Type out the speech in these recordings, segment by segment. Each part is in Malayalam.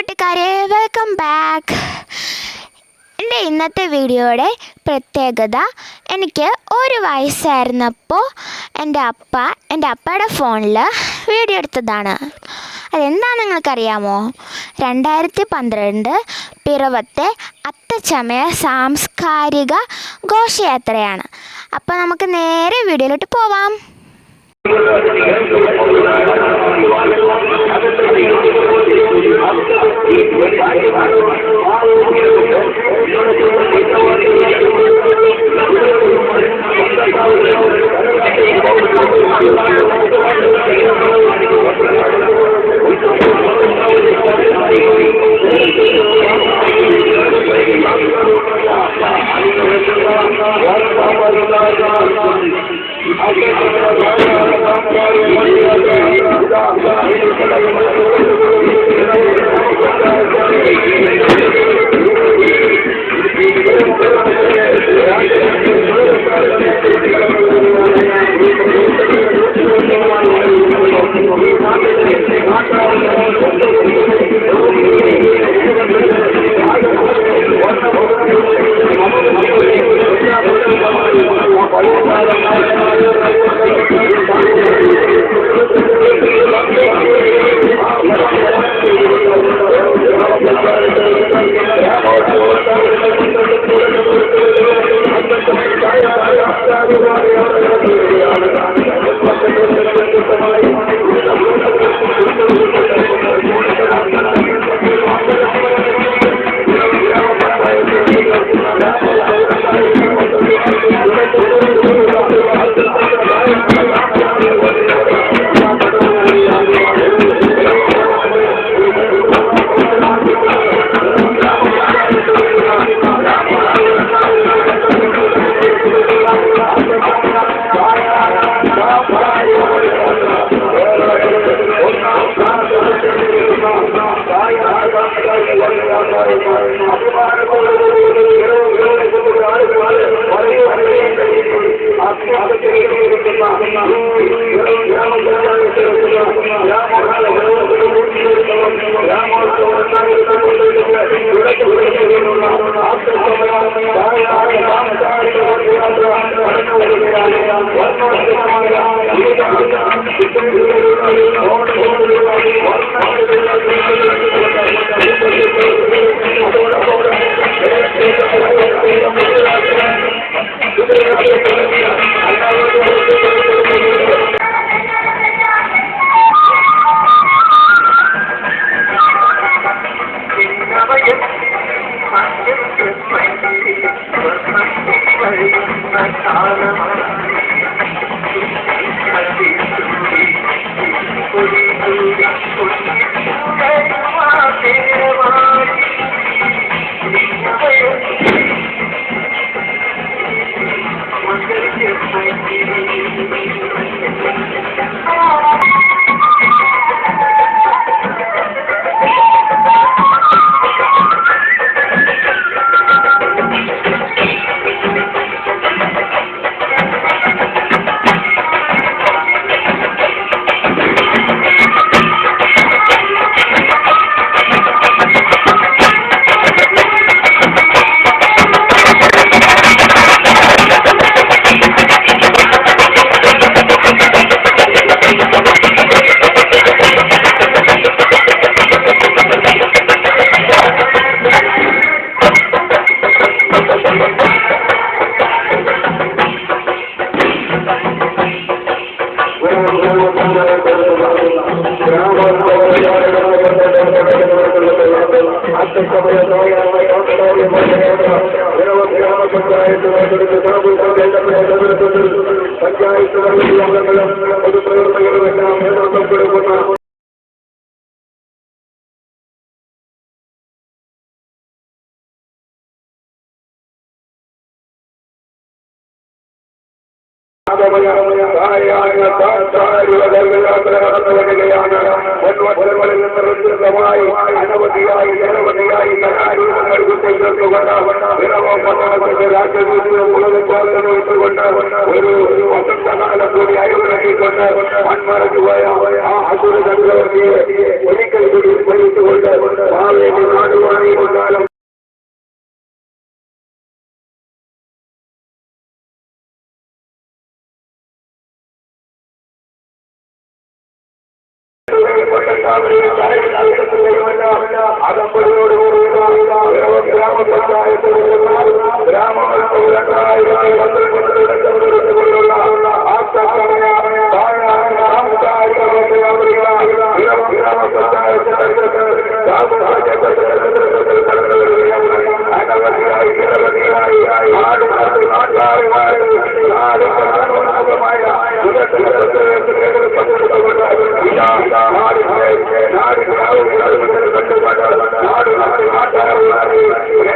കൂട്ടുകാരെ വെൽക്കം ബാക്ക് എന്റെ ഇന്നത്തെ വീഡിയോയുടെ പ്രത്യേകത എനിക്ക് ഒരു വയസ്സായിരുന്നപ്പോൾ എന്റെ അപ്പ എന്റെ അപ്പയുടെ ഫോണിൽ വീഡിയോ എടുത്തതാണ്. അതെന്താണെന്ന് നിങ്ങൾക്കറിയാമോ? രണ്ടായിരത്തി പന്ത്രണ്ട് പിറവത്തെ അത്തച്ചമയ സാംസ്കാരിക ഘോഷയാത്രയാണ്. അപ്പോൾ നമുക്ക് നേരെ വീഡിയോയിലോട്ട് പോവാം. Thank you. ായി അനവധിയായി നിരവധിയായി കലാരൂപങ്ങൾ വിട്ടുകൊണ്ട് വിരവോ പട്ടണത്തിന്റെ രാജ്യവിദ്യ മുഴുവൻ ചേർത്തുകൊണ്ട് ഒരു വസന്ത ദീർഘകാലം കൂടി അയവിറക്കിക്കൊണ്ട് മൺമറഞ്ഞു പോയ ആ അസുര ചക്രവർത്തിയെ ഒരിക്കൽ കൂടി സ്മരിച്ചുകൊണ്ട് ഭാവിയെ നാടുവാണി കൊണ്ടാലും ഗ്രാമപഞ്ചായത്ത് ഗ്രാമ நாடு நாடு நாடு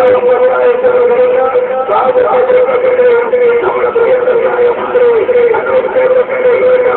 Thank you.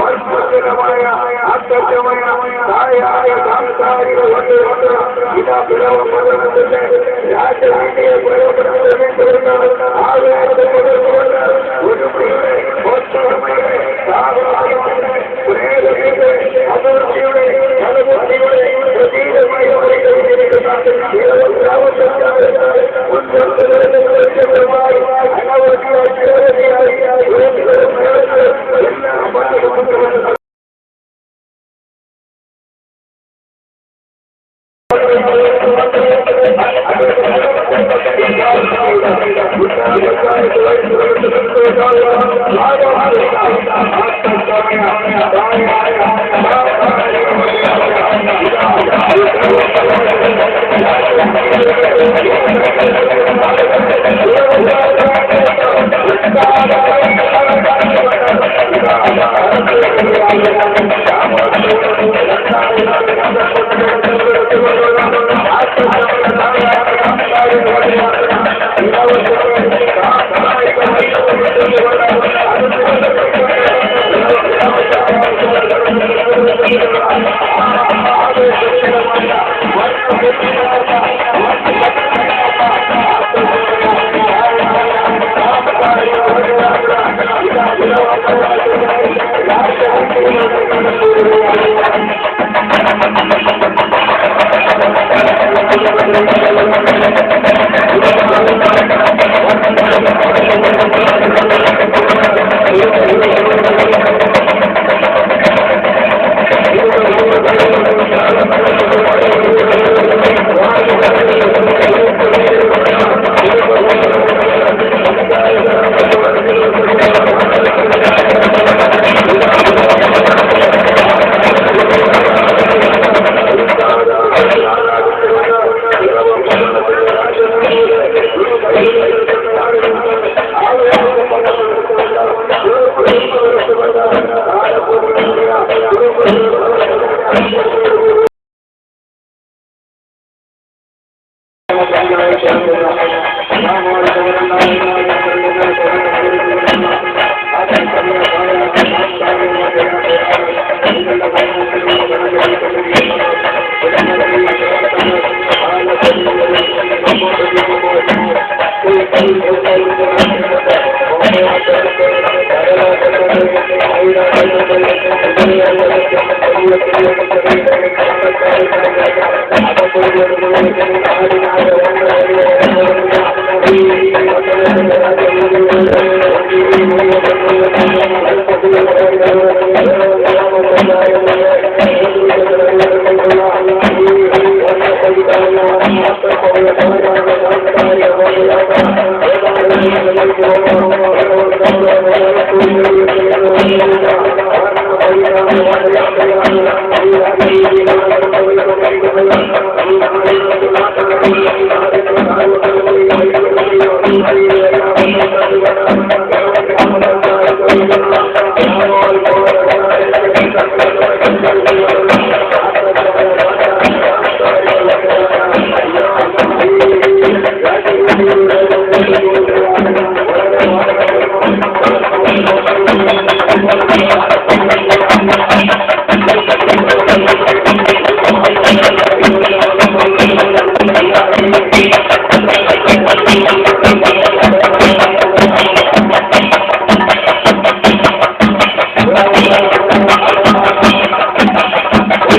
ವಂಶಮಯ ಆತ್ಮಮಯ ತಾಯಾಯ ಸಾಂಸಾರಿಕ ಒಂದು ಇದ ಬಿಡವ ಪದವೇ ರಾಜಕೀಯ ಒಂದು ಪ್ರೇಮಯ ಸಾಮಾಜಿಕ ಪ್ರೇರಣೆ ಅಭಿವೃದ್ಧಿಯುಡೆ ಅನುಭೂತಿಯುಡೆ Thank you.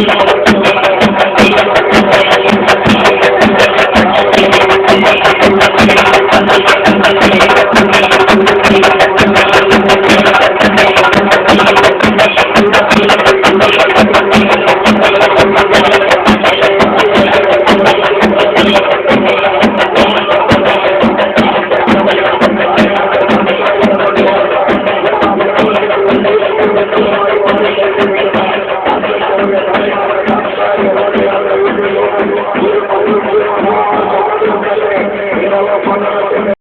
Thank you. وفناء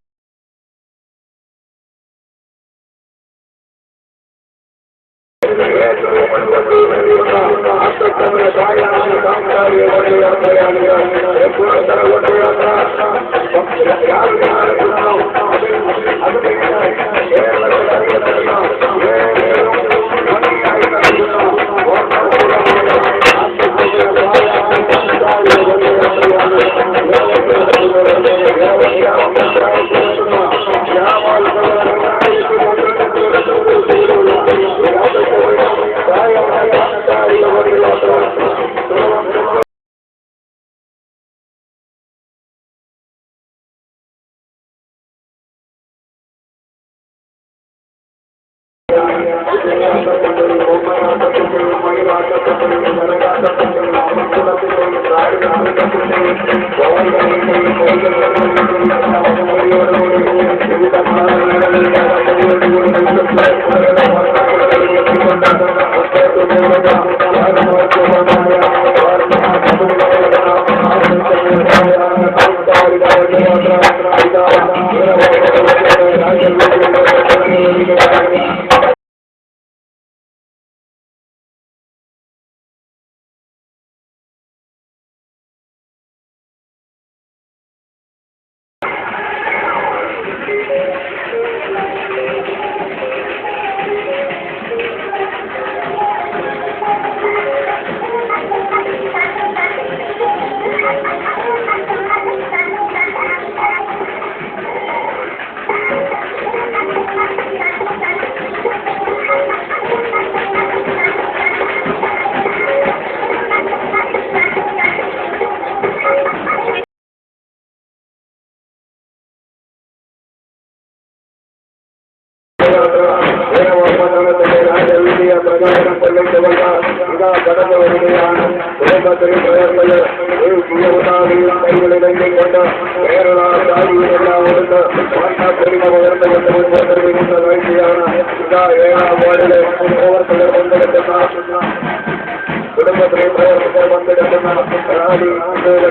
Thank you.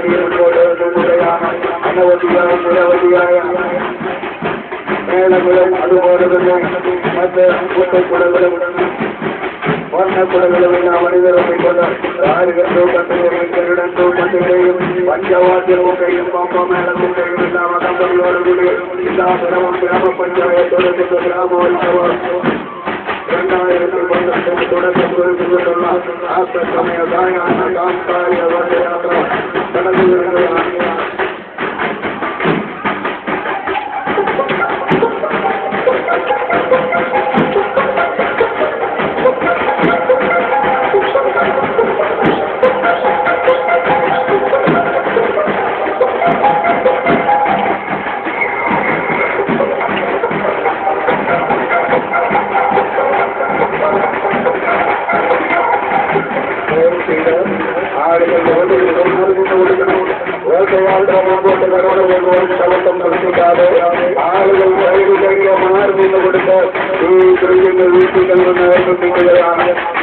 அன்னவதியம் போடுவதுடையான அன்னவதியம் குலவதியாய மேலகுலம் அது போடுவது மற்ற கூட்டை குலகுலம் வண்ண குலகுலமின் மனிதரமை கொண்ட ஆறுகட்டோ கட்டுகளும் கருடத்தோ இரண்டாயிரத்தி பன்னெண்டு தொடக்க குறிப்பிட்டுள்ளார் ஆத்த சமய தாயான காந்தாரிய வகையாக கடந்து வீட்டுகள் வீட்டுகள்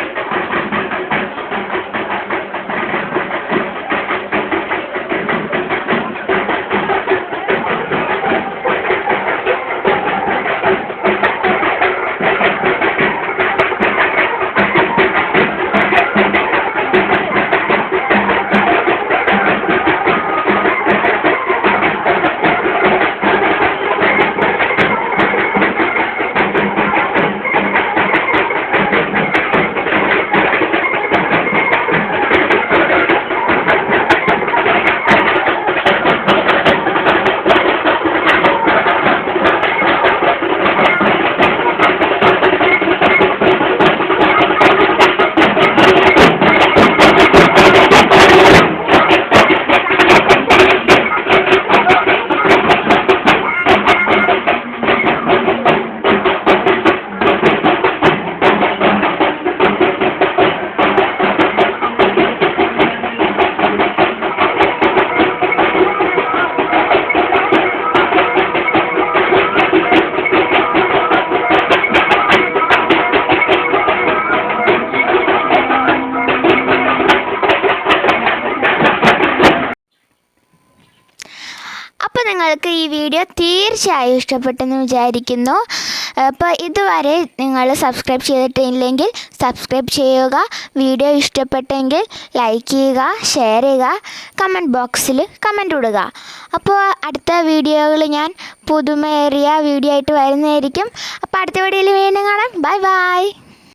നിങ്ങൾക്ക് ഈ വീഡിയോ തീർച്ചയായും ഇഷ്ടപ്പെട്ടെന്ന് വിചാരിക്കുന്നു. അപ്പോൾ ഇതുവരെ നിങ്ങൾ സബ്സ്ക്രൈബ് ചെയ്തിട്ടില്ലെങ്കിൽ സബ്സ്ക്രൈബ് ചെയ്യുക. വീഡിയോ ഇഷ്ടപ്പെട്ടെങ്കിൽ ലൈക്ക് ചെയ്യുക ഷെയർ ചെയ്യുക കമന്റ് ബോക്സിൽ കമന്റ് ഇടുക. അപ്പോൾ അടുത്ത വീഡിയോകൾ ഞാൻ പുതുമയേറിയ വീഡിയോ ആയിട്ട് വരുന്നതായിരിക്കും. അപ്പോൾ അടുത്ത വീഡിയോയിൽ വീണ്ടും കാണാം. Bye bye.